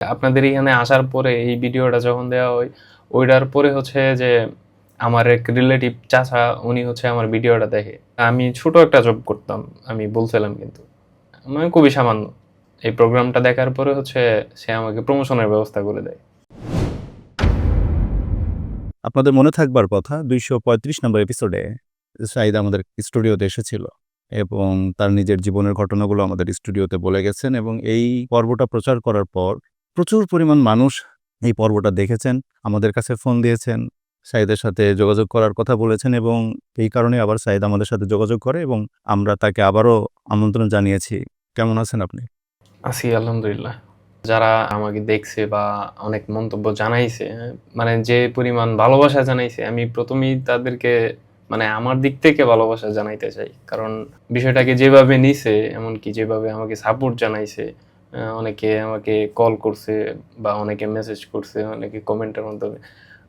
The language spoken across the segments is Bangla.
আপনাদের এখানে আসার পরে এই ভিডিওটা যখন দেওয়া হয়, ওইটার পরে হচ্ছে যে আমার এক রিলেটিভ চাচা, উনি হচ্ছে আমার ভিডিওটা দেখে। আমি ছোট একটা জব করতাম, আমি বলছিলাম কিন্তু। মানে খুবই সামান্য। এই প্রোগ্রামটা দেখার পরে হচ্ছে সে আমাকে প্রমোশনের ব্যবস্থা করে দেয়। আপনাদের মনে থাকবার কথা, দুইশো পঁয়ত্রিশ নম্বর এপিসোডে সাইদ আমাদের স্টুডিওতে এসেছিল এবং তার নিজের জীবনের ঘটনাগুলো আমাদের স্টুডিওতে বলে গেছেন এবং এই পর্বটা প্রচার করার পর প্রচুর পরিমাণ মানুষ এই পর্বটা দেখেছেন, আমাদের কাছে ফোন দিয়েছেন, সাইদের সাথে যোগাযোগ করার কথা বলেছেন এবং এই কারণে আবার সাইদ আমাদের সাথে যোগাযোগ করে এবং আমরা তাকে আবারও আমন্ত্রণ জানিয়েছি। কেমন আছেন আপনি? আছি, আলহামদুলিল্লাহ। যারা আমাকে দেখছে বা অনেক মন্তব্য জানাইছে মানে যে পরিমাণ ভালোবাসা জানাইছে, আমি প্রথমেই তাদেরকে মানে আমার দিক থেকে ভালোবাসা জানাইতে চাই। কারণ বিষয়টাকে যেভাবে নিছে, এমনকি যেভাবে আমাকে সাপোর্ট জানাইছে অনেকে আমাকে কল করছে বা অনেকে মেসেজ করছে অনেকে কমেন্টের মাধ্যমে।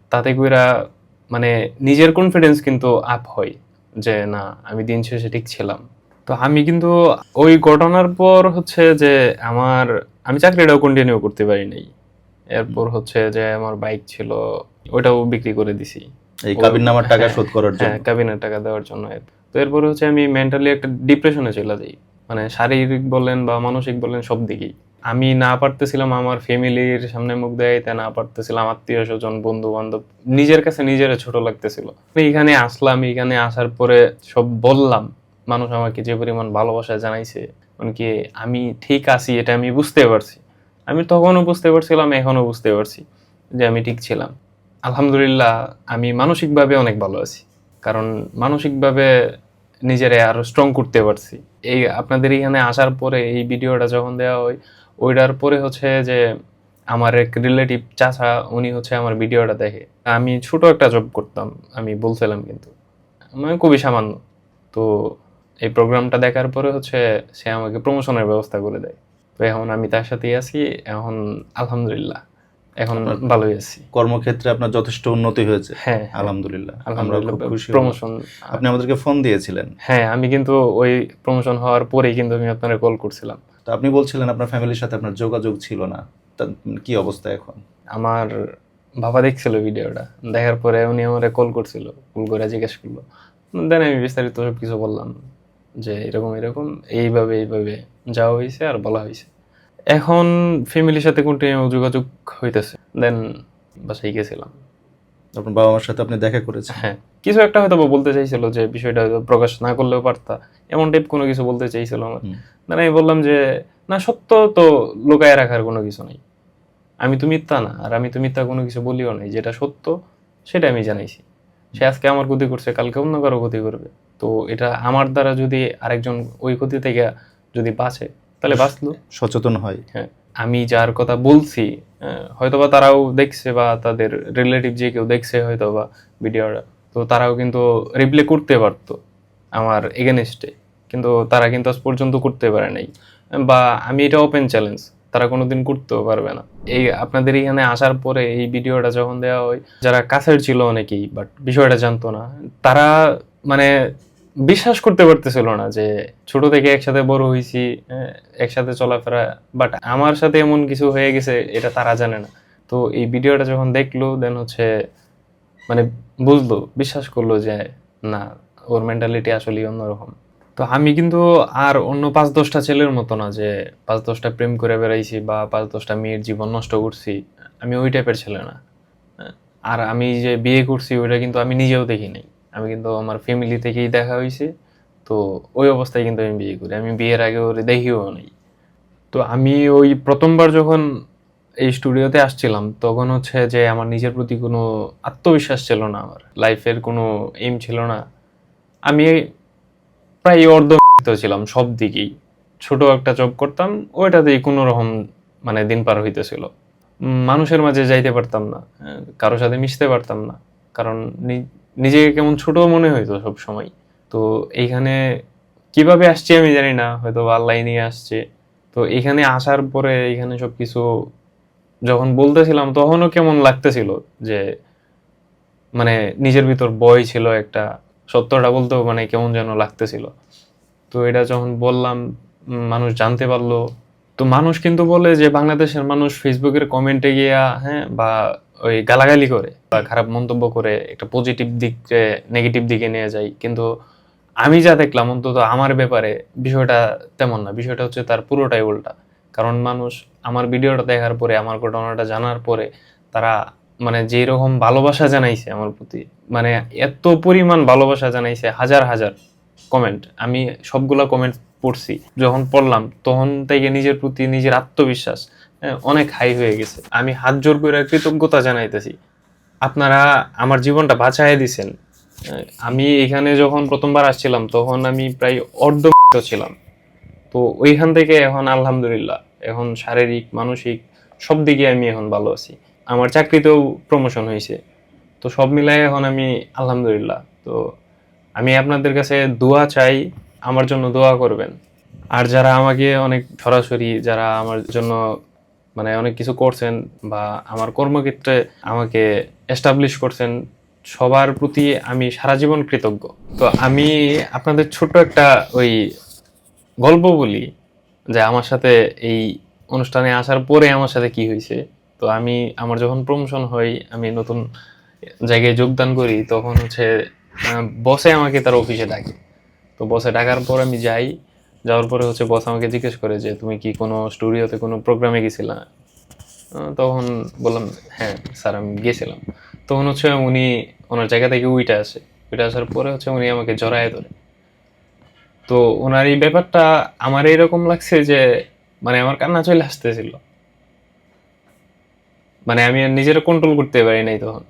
তাতে কইরা মানে নিজের কনফিডেন্স কিন্তু আপ হয় যে না আমি দিন শেষে ঠিক ছিলাম। তো আমি কিন্তু ওই ঘটনার পর হচ্ছে যে আমার আমি চাকরিটাও কন্টিনিউ করতে পারি নাই। এরপর হচ্ছে যে আমার বাইক ছিল ওটাও বিক্রি করে দিছি। এই কাবিন নামার টাকা হ্যাঁ, শোধ করার জন্য। হ্যাঁ কাবিনের টাকা দেওয়ার জন্য। তো এরপর হচ্ছে আমি মেন্টালি একটা ডিপ্রেশনে চলে যাই। মানে শারীরিক বলেন বা মানসিক বলেন সব দিকেই। আমি না পারতেছিলাম আমার ফ্যামিলির সামনে মুখ দেখাইতে না পারতেছিলাম আত্মীয় স্বজন বন্ধু বান্ধব নিজের কাছে নিজের ছোট লাগতেছিল। এখানে আসলাম, এখানে আসার পরে সব বললাম, মানুষ আমাকে যে পরিমাণ ভালোবাসা জানাইছে, এমনকি আমি ঠিক আছি, এটা আমি বুঝতে পারছি। আমি তখনও বুঝতে পারছিলাম, এখনও বুঝতে পারছি যে আমি ঠিক ছিলাম। আলহামদুলিল্লাহ, আমি মানসিকভাবে অনেক ভালো আছি। কারণ মানসিকভাবে নিজেরে আরও স্ট্রং করতে পারছি। এই আপনাদের এখানে আসার পরে এই ভিডিওটা যখন দেওয়া হয়, ওইটার পরে হচ্ছে যে আমার এক রিলেটিভ চাচা, উনি হচ্ছে আমার ভিডিওটা দেখে। আমি ছোট একটা জব করতাম, আমি বলছিলাম কিন্তু। মানে খুবই সামান্য। তো এই প্রোগ্রামটা দেখার পরে হচ্ছে সে আমাকে প্রমোশনের ব্যবস্থা করে দেয়। তো এখন আমি তার সাথেই আছি, এখন আলহামদুলিল্লাহ। এখন ভালোই আছি। কর্মক্ষেত্রে আপনার যথেষ্ট উন্নতি হয়েছে। হ্যাঁ আলহামদুলিল্লাহ। আমরা খুব খুশি প্রমোশন আপনি আমাদেরকে ফোন দিয়েছিলেন। হ্যাঁ আমি কিন্তু ওই প্রমোশন হওয়ার পরেই কিন্তু আমি আপনার কল করছিলাম। তো আপনি বলছিলেন আপনার ফ্যামিলির সাথে আপনার যোগাযোগ ছিল না। তা কি অবস্থা এখন? আমার বাবা দেখছিল ভিডিওটা। দেখার পরে উনি আমারে কল করছিল কল করে জিজ্ঞেস করল। দেন আমি বিস্তারিত সব কিছু বললাম যে এরকম এরকম এইভাবে এইভাবে যাওয়া হয়েছে আর বলা হয়েছে এখন ফ্যামিলির সাথে কন্টিনিউ যোগাযোগ হইতেছে। দেন বাসায় গেছিলাম। আপনার বাবা মার সাথে আপনি দেখা করেছেন? হ্যাঁ। কিছু একটা হয়তো বলতে চাইছিল যে বিষয়টা প্রকাশ না করলেও পারতা। এমন টাইপ কোনো কিছু বলতে চাইছিল আমার। না আমি বললাম যে না সত্য তো লুকায় রাখার কোনো কিছু নেই। আমি তো মিথ্যা না আর আমি তো মিথ্যা কোনো কিছু বলিও নাই। যেটা সত্য সেটা আমি জানাইছি। সে আজকে আমার ক্ষতি করছে কালকে অন্য কারও ক্ষতি করবে। তো এটা আমার দ্বারা যদি আরেকজন ওই ক্ষতি থেকে যদি বাঁচে তাহলে বাঁচলো। সচেতন হয়। হ্যাঁ আমি যার কথা বলছি হয়তোবা তারাও দেখছে বা তাদের রিলেটিভ যে কেউ দেখছে হয়তোবা ভিডিওটা তো তারাও কিন্তু রিপ্লে করতে পারতো আমার এগেনস্টে কিন্তু তারা কিন্তু আজ পর্যন্ত করতে পারে নাই। বা আমি এটা ওপেন চ্যালেঞ্জ তারা কোনোদিন করতেও পারবে না। এই আপনাদের এখানে আসার পরে এই ভিডিওটা যখন দেওয়া হয় যারা কাছের ছিল অনেকেই বাট বিষয়টা জানতো না তারা মানে বিশ্বাস করতে পারতেছিল না যে ছোট থেকে একসাথে বড় হয়েছি হ্যাঁ, একসাথে চলাফেরা বাট আমার সাথে এমন কিছু হয়ে গেছে এটা তারা জানে না। তো এই ভিডিওটা যখন দেখল দেন হচ্ছে মানে বুঝলো বিশ্বাস করল যে না ওর মেন্টালিটি আসলে অন্যরকম। তো আমি কিন্তু আর অন্য পাঁচ দশটা ছেলের মতো না যে পাঁচ দশটা প্রেম করে বেড়াইছি বা পাঁচ দশটা মেয়ের জীবন নষ্ট করছি আমি ওই টাইপের ছেলে না। আর আমি যে বিয়ে করছি ওইটা কিন্তু আমি নিজেও দেখি নাই। আমি কিন্তু আমার ফ্যামিলি থেকেই দেখা হয়েছে তো ওই অবস্থায় কিন্তু আমি বিয়ে করি। আমি বিয়ের আগে ওরে দেখিও নাই। তো আমি ওই প্রথমবার যখন এই স্টুডিওতে আসছিলাম, তখন হচ্ছে যে আমার নিজের প্রতি কোনো আত্মবিশ্বাস ছিল না আমার। লাইফের কোনো এম ছিল না। আমি প্রায় অর্ধ ছিলাম সব দিকেই। ছোট একটা জব করতাম, ওইটাতেই কোনো রকম মানে দিন পার হইতেছিল। মানুষের মাঝে যাইতে পারতাম না। কারোর সাথে মিশতে পারতাম না। কারণ নিজেকে কেমন ছোট মনে হইতো সব সময় তো এইখানে কীভাবে আসছি আমি জানি না, হয়তো আল্লাহ নিয়ে আসছে। তো এখানে আসার পরে এখানে সব কিছু যখন বলতেছিলাম তখনও কেমন লাগতেছিল যে মানে নিজের ভিতর বয় ছিল একটা, সত্যটা বলতেও মানে কেমন যেন লাগতেছিল। তো এটা যখন বললাম মানুষ জানতে পারল তো মানুষ কিন্তু বলে যে বাংলাদেশের মানুষ ফেসবুকের কমেন্টে গিয়া হ্যাঁ বা ওই গালাগালি করে, বা খারাপ মন্তব্য করে একটা পজিটিভ দিকে নেগেটিভ দিকে নিয়ে যায়। কিন্তু আমি যা দেখলাম অন্তত আমার ব্যাপারে বিষয়টা তেমন না। বিষয়টা হচ্ছে তার পুরোটাই উল্টা। কারণ মানুষ আমার ভিডিওটা দেখার পরে, আমার ঘটনাটা জানার পরে তারা মানে যেই রকম ভালোবাসা জানাইছে আমার প্রতি মানে এত পরিমাণ ভালোবাসা জানাইছে, হাজার হাজার কমেন্ট আমি সবগুলা কমেন্ট পড়ছি, যখন পড়লাম, তখন থেকে নিজের প্রতি নিজের আত্মবিশ্বাস অনেক হাই হয়ে গেছে। আমি হাত জোর করে কৃতজ্ঞতা জানাইতেছি। আপনারা আমার জীবনটা বাঁচায় দিছেন। আমি এখানে যখন প্রথমবার আসছিলাম, তখন আমি প্রায় অর্ধ ছিলাম। তো ওইখান থেকে এখন আলহামদুলিল্লাহ, এখন শারীরিক, মানসিক সব দিকে আমি এখন ভালো আছি। আমার চাকরিতেও প্রমোশন হয়েছে তো সব মিলাই এখন আমি আলহামদুলিল্লাহ। তো আমি আপনাদের কাছে দোয়া চাই আমার জন্য দোয়া করবেন। আর যারা আমাকে অনেক সরাসরি, যারা আমার জন্য মানে অনেক কিছু করছেন বা আমার কর্মক্ষেত্রে আমাকে এস্টাবলিশ করছেন, সবার প্রতি আমি সারা জীবন কৃতজ্ঞ। তো আমি আপনাদের ছোট্ট একটা ওই গল্প বলি যে আমার সাথে এই অনুষ্ঠানে আসার পরে আমার সাথে কি হয়েছে। তো আমি, আমার যখন প্রমোশন হই আমি নতুন জায়গায় যোগদান করি, তখন হচ্ছে বসে আমাকে তার অফিসে ডাকে। তো বসে ডাকার পর আমি যাই, যাওয়ার পরে হচ্ছে বস আমাকে জিজ্ঞেস করে যে, তুমি কি কোনো স্টুডিওতে কোনো প্রোগ্রামে গেছিলা? তখন বললাম হ্যাঁ স্যার, আমি গেছিলাম। তখন হচ্ছে উনি ওনার জায়গা থেকে উইটা আসে। উইটা আসার পরে হচ্ছে উনি আমাকে জড়ায় ধরে। তো ওনার এই ব্যাপারটা আমার এরকম লাগছে যে মানে আমার কান্না চলে আসতেছিল। মানে আমি আর নিজের কন্ট্রোল করতে পারি নাই তখন।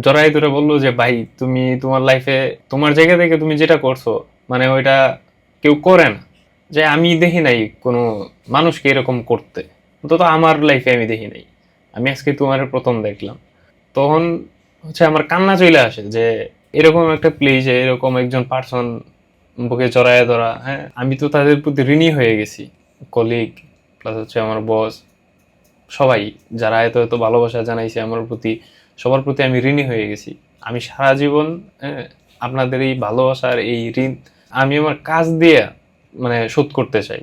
জড়াই ধরে বলল যে, ভাই, তুমি তোমার লাইফে তোমার জায়গা থেকে তুমি যেটা করছ মানে ওইটা কেউ করে না। যে আমি দেখি নাই কোনো মানুষকে এরকম করতে। অন্তত আমার লাইফে আমি দেখি নাই। আমি আজকে তোমার প্রথম দেখলাম। তখন হচ্ছে আমার কান্না চলে আসে যে, এরকম একটা প্লেসে এরকম একজন পার্সন বুকে জড়ায় ধরা হ্যাঁ আমি তো তাদের প্রতি ঋণী হয়ে গেছি। কলিগ প্লাস হচ্ছে আমার বস সবাই, যারা এত এত ভালোবাসা জানাইছে আমার প্রতি সবার প্রতি আমি ঋণী হয়ে গেছি। আমি সারা জীবন আপনাদের এই ভালোবাসার এই ঋণ আমি আমার কাজ দিয়ে মানে শোধ করতে চাই।